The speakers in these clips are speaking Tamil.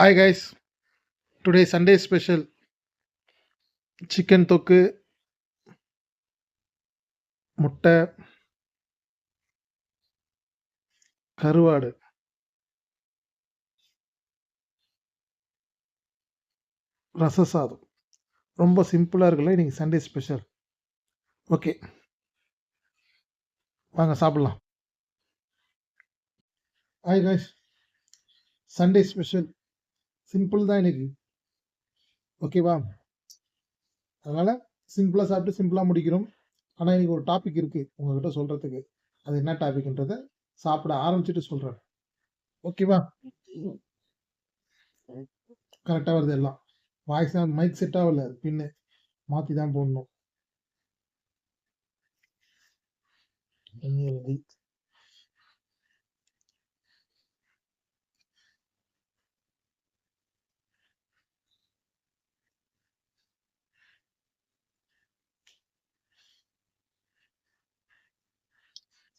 Hi guys today Sunday special chicken தொக்கு முட்டை கருவாடு. ரச சாதம். ரொம்ப சிம்பிளாக இருக்குல்ல இன்னைக்கு சண்டே ஸ்பெஷல் ஓகே வாங்க சாப்பிட்லாம். Hi guys Sunday special simple தான் எனக்கு. ஓகேவா அதனால் சிம்பிளாக சாப்பிட்டு சிம்பிளாக முடிக்கிறோம். ஆனால் எனக்கு ஒரு டாபிக் இருக்குது உங்ககிட்ட சொல்கிறதுக்கு அது என்ன டாபிக்ன்றத சாப்பிட ஆரம்பிச்சுட்டு சொல்கிறேன் ஓகேவா கரெக்டாக வருது எல்லாம். வாய்ஸ் தான் மைக் செட் ஆகல பின்னு மாற்றி தான் போடணும்.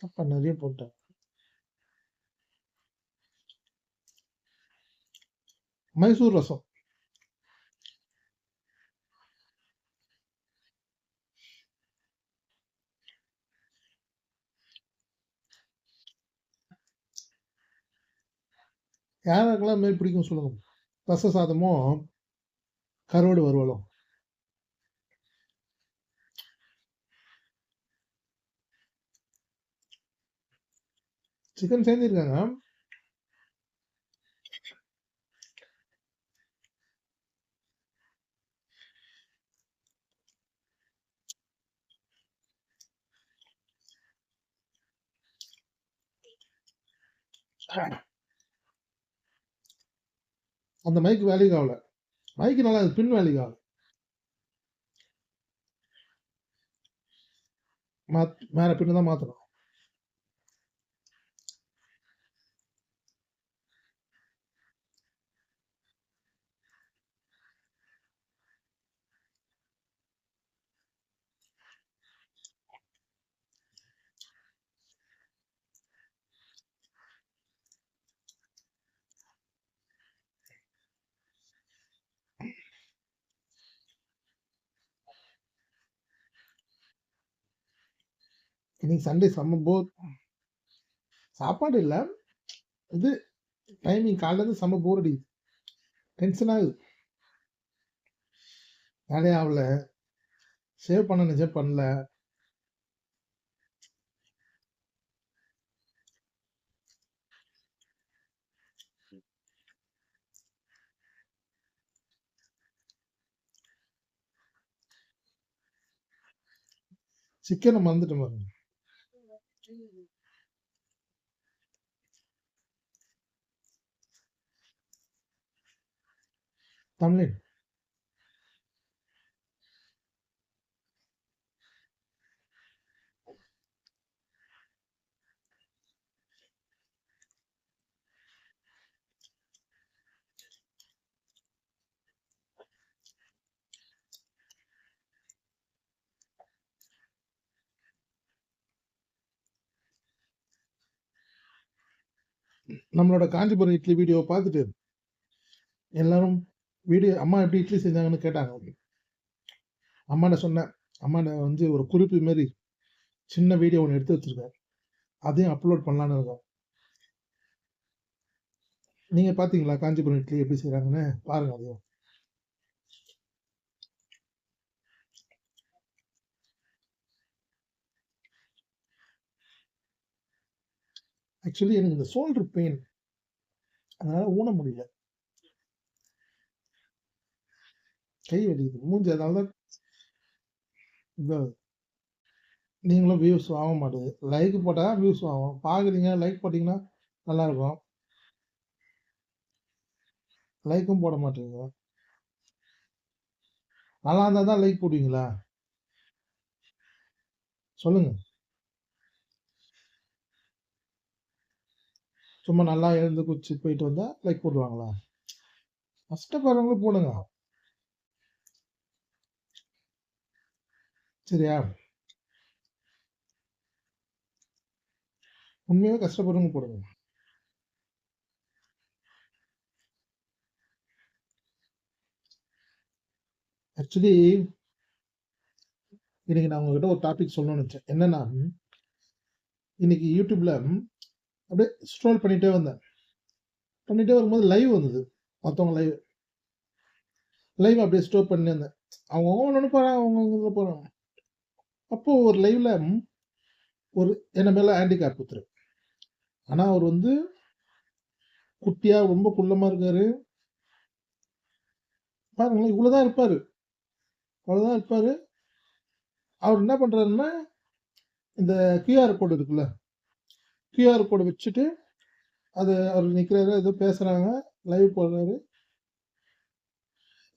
பண்ணதே நிறைய போட்டேன். மைசூர் ரசம். யாருக்கெல்லாம் மேல் பிடிக்கும் சொல்லுங்க. ரச சாதமும் கருவாடு வறுவலும். சிக்கன் சேர்ந்துருக்காங்க. அந்த மைக் வேலைக்கு ஆகல மைக்கு நல்லா இருக்கு பின் வேலைக்கு ஆகல மாத் மேலே பின்னு தான் மாற்றணும் இன்னைக்கு சண்டே செம்ம போர் சாப்பாடு இல்லை இது டைமிங் காலையில் செம்ம போர் அடிக்குது. டென்ஷன் ஆகுது வேலையே ஆகல. சேவ் பண்ண நிஜம் பண்ணல. சிக்கனை மறந்துட்டேன் பாருங்க. தமிழ் நம்மளோட காஞ்சிபுரம் இட்லி வீடியோ பார்த்துட்டு எல்லாரும் வீடியோ அம்மா எப்படி இட்லி செஞ்சாங்கன்னு கேட்டாங்க. அம்மாட்ட சொன்னேன். அம்மாட்ட வந்து ஒரு குறிப்பு மாரி சின்ன வீடியோ ஒன்று எடுத்து வச்சிருக்கேன் அதையும் அப்லோட் பண்ணலான்னு இருக்கோம். நீங்கள் பார்த்தீங்களா காஞ்சிபுரம் இட்லி எப்படி செய்கிறாங்கன்னு பாருங்க அதையும். ஆக்சுவலி எனக்கு இந்த ஷோல்டர் பெயின் அதனால ஊன முடியல. கை வலிக்குது மூஞ்சி அதனால தான் நீங்களும் வியூஸ் ஆக மாட்டேது லைக் போட்டால் வியூஸ் ஆகும் பார்க்குறீங்க லைக் போட்டிங்கன்னா நல்லாயிருக்கும். லைக்கும் போட மாட்டேங்குது நல்லா இருந்தால் தான் லைக் போடுவீங்களா? சொல்லுங்க. சும்மா நல்லா எழுந்து குச்சி போயிட்டு வந்தால் லைக் போடுவாங்களா? கஷ்டப்படுறவங்களும் போடுங்க. சரியா? உண்மையாக கஷ்டப்படுங்க போடுங்க. ஆக்சுவலி இன்னைக்கு நான் உங்ககிட்ட ஒரு டாபிக் சொல்லணும்னு நினச்சேன். என்னன்னா இன்னைக்கு யூடியூப்ல அப்படியே ஸ்ட்ரோல் பண்ணிட்டே வந்தேன். பண்ணிட்டே வரும்போது லைவ் வந்தது. மற்றவங்க லைவ் லைவ் அப்படியே ஸ்டோர் பண்ணியிருந்தேன் அவங்க ஒன்று போகிறாங்க அவங்க போகிறாங்க அப்போது ஒரு லைவ்ல ஒரு என்ன மேலே ஹேண்டிகேப் ஒருத்தர் ஆனால் அவர் வந்து குட்டியாக ரொம்ப குள்ளமாக இருக்கார். பாருங்களேன் இருப்பார். இவ்வளோ தான் இருப்பார். அவர் என்ன பண்ணுறாருன்னா இந்த கியூஆர் கோடு இருக்குல்ல கியூஆர் கோடு வச்சுட்டு அது அவர் நிற்கிறாரு ஏதோ பேசுகிறாங்க லைவ் போடுறாரு.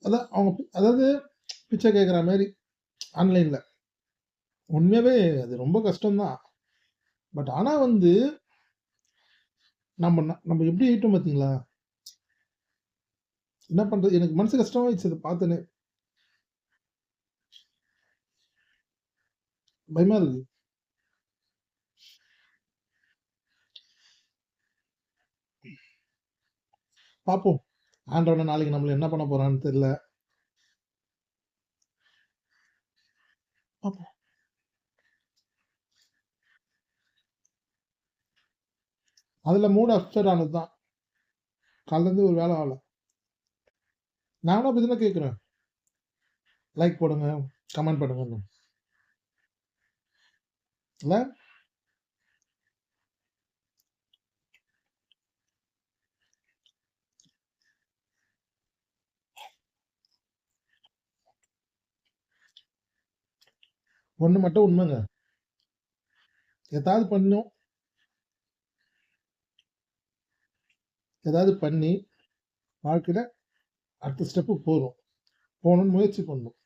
அதான் அவங்க அதாவது பிச்சை கேட்குற மாதிரி ஆன்லைனில் உண்மையாகவே அது ரொம்ப கஷ்டம்தான். பட் ஆனால் வந்து நம்ம நம்ம எப்படி ஆயிட்டோம் பார்த்தீங்களா என்ன பண்றது? எனக்கு மனசு கஷ்டமாயிடுச்சு அதை பார்த்தேனே. பயமா இருக்கு. பார்ப்போம் ஆண்டவன நாளைக்கு நம்மள என்ன பண்ண போறான்னு தெரியல. பார்ப்போம் அதில் மூடு அப்செட் தான் காலைல இருந்து ஒரு வேலை ஆகலை. நானும் அப்படி தானே கேட்குறேன் லைக் போடுங்க கமெண்ட் பண்ணுங்க. இல்லை? ஒன்று மட்டும் உண்மைங்க. ஏதாவது பண்ணும். ஏதாவது பண்ணி வாழ்க்கையில் அடுத்த ஸ்டெப்பு போகிறோம் போகணும்னு முயற்சி பண்ணணும்.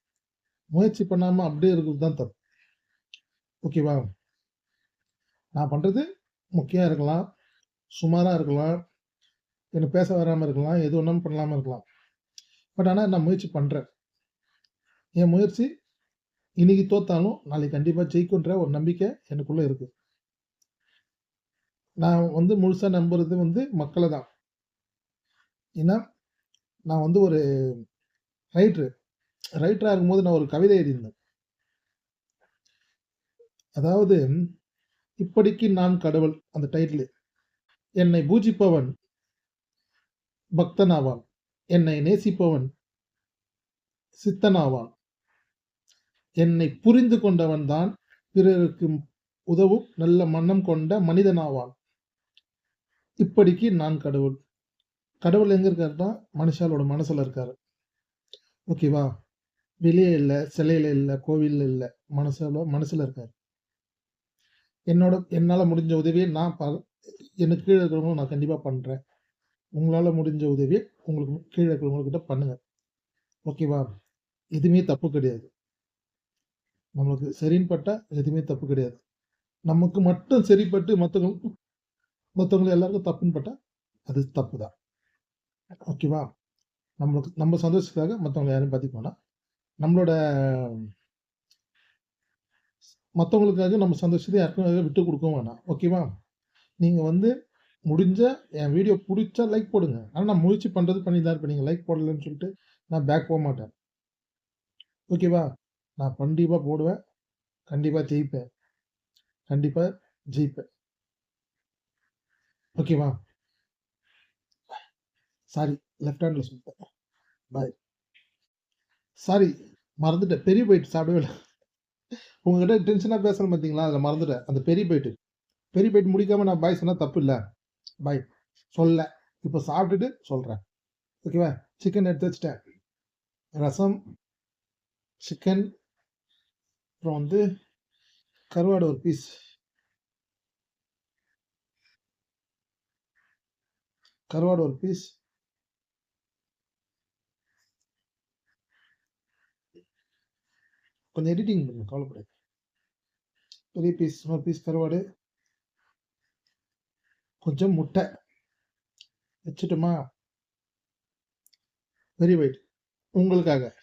முயற்சி பண்ணாமல் அப்படியே இருக்கிறது தான் தப்பு. ஓகேவா நான் பண்ணுறது முக்கியம் இருக்கலாம் சுமாராக இருக்கலாம் எனக்கு பேச வராமல் இருக்கலாம் எது ஒன்றும் பண்ணலாமல் இருக்கலாம். பட் ஆனால் நான் முயற்சி பண்ணுறேன் என் முயற்சி இன்னைக்கு தோத்தாலும் நாளைக்கு கண்டிப்பாக ஜெயிக்குன்ற ஒரு நம்பிக்கை எனக்குள்ளே இருக்குது நான் வந்து முழுசாக நம்புறது வந்து மக்களை தான். ஏன்னா நான் வந்து ஒரு ரைட்ரு ரைட்டராக இருக்கும்போது நான் ஒரு கவிதை எழுதியிருந்தேன். அதாவது இப்படிக்கு நான் கடவுள் அந்த டைட்டில் என்னை பூஜிப்பவன் பக்தனாவான். என்னை நேசிப்பவன் சித்தனாவான். என்னை புரிந்து கொண்டவன் தான் பிறருக்கு உதவும் நல்ல மன்னம் கொண்ட மனிதனாவான். இப்படிக்கு நான் கடவுள். கடவுள் எங்கே இருக்காருன்னா மனுஷாலோட மனசில் இருக்கார். ஓகேவா வெளியே இல்லை சிலையில் இல்லை கோவிலில் இல்லை மனசுல மனசில் இருக்கார். என்னோட என்னால் முடிஞ்ச உதவியை நான் ப எனக்கு கீழே இருக்கிறவங்களும் நான் கண்டிப்பாக பண்ணுறேன் உங்களால் முடிஞ்ச உதவியை உங்களுக்கு கீழே இருக்கிறவங்கக்கிட்ட பண்ணுங்கள் ஓகேவா எதுவுமே தப்பு கிடையாது. நம்மளுக்கு சரின்னு எதுவுமே தப்பு கிடையாது. நமக்கு மட்டும் சரிப்பட்டு மற்றவங்களுக்கு மற்றவங்களை எல்லாருக்கும் தப்புன்னு பட்டால் அது தப்பு தான் ஓகேவா நம்மளுக்கு நம்ம சந்தோஷத்துக்காக மற்றவங்களை யாரையும் பார்த்துக்கோனா நம்மளோட மற்றவங்களுக்காக நம்ம சந்தோஷத்தை யாருக்கும் விட்டு கொடுக்கவும் வேணாம். ஓகேவா நீங்கள் வந்து முடிஞ்ச என் வீடியோ பிடிச்சா லைக் போடுங்க. ஆனால் நான் முயற்சி பண்ணுறது பண்ணி தான் இருப்பேன். நீங்கள் லைக் போடலன்னு சொல்லிட்டு நான் பேக் போக மாட்டேன். ஓகேவா நான் கண்டிப்பாக போடுவேன். கண்டிப்பாக ஜெயிப்பேன். கண்டிப்பாக ஜெயிப்பேன். ஓகேவா சாரி லெஃப்ட் ஹேண்டில் சொல்லிட்டேன். பாய் சாரி மறந்துட்டேன். பெரிய போயிட்டு சாப்பிடவே இல்லை. உங்ககிட்ட டென்ஷனாக பேசணும் பார்த்தீங்களா அதில் மறந்துட்டேன். அந்த பெரிய போயிட்டு. பெரிய போயிட்டு முடிக்காமல் நான் பாய் சொன்னால் தப்பு இல்லை. பாய் சொல்ல. இப்போ சாப்பிட்டுட்டு சொல்கிறேன் ஓகேவா சிக்கன் எடுத்து வச்சிட்டேன். ரசம் சிக்கன் அப்புறம் வந்து கருவாடு ஒரு பீஸ் கருவாடு ஒரு பீஸ் கொஞ்சம் எடிட்டிங் பண்ணுங்க கவலைப்படாது பெரிய பீஸ் ஸ்மால் பீஸ் கருவாடு. கொஞ்சம் முட்டை. வச்சுட்டுமா? வெரி வெயிட் உங்களுக்காக.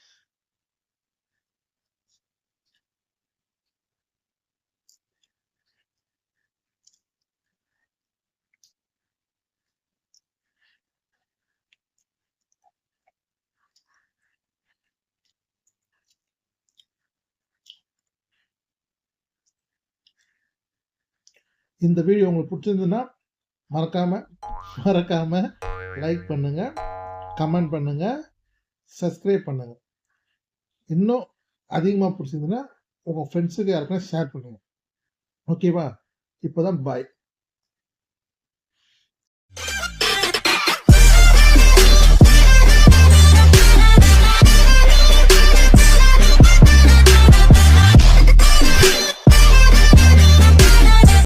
இந்த வீடியோ உங்களுக்கு பிடிச்சிருந்ததுன்னா மறக்காமல் மறக்காமல் லைக் பண்ணுங்கள் கமெண்ட் பண்ணுங்கள் சப்ஸ்கிரைப் பண்ணுங்கள் இன்னும் அதிகமாக பிடிச்சிருந்ததுன்னா உங்கள் ஃப்ரெண்ட்ஸுக்கு யாருக்குன்னா ஷேர் பண்ணுங்கள் ஓகேவா இப்போ தான் பாய்